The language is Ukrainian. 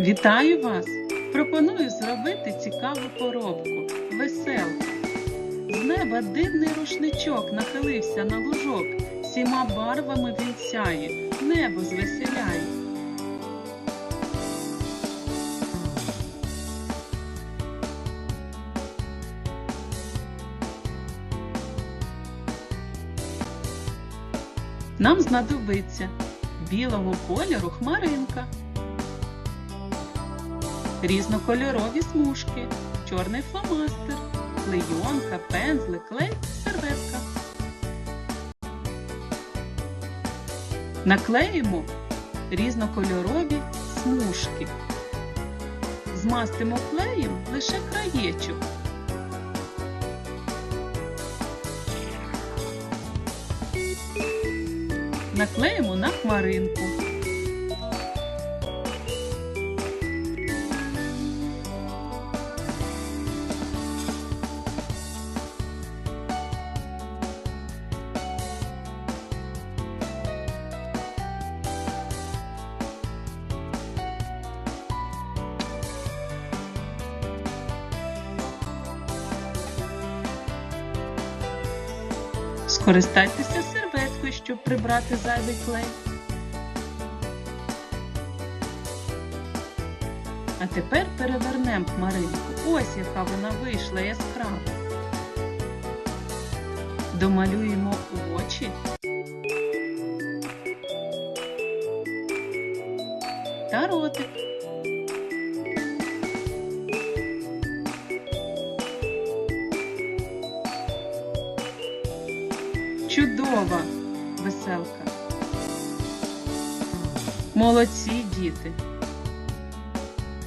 Вітаю вас! Пропоную зробити цікаву поробку. Веселка. З неба дивний рушничок нахилився на лужок. Всіма барвами він сяє, небо звеселяє. Нам знадобиться білого кольору хмаринка, різнокольорові смужки, чорний фломастер, клейонка, пензлик, клей, серветка. Наклеїмо різнокольорові смужки. Змастимо клеєм лише краєчок. Наклеїмо на хмаринку. Скористайтеся серветкою, щоб прибрати зайвий клей. А тепер перевернемо хмаринку. Ось яка вона вийшла яскрава. Домалюємо очі. Та ротик. Чудова веселка. Молодці діти!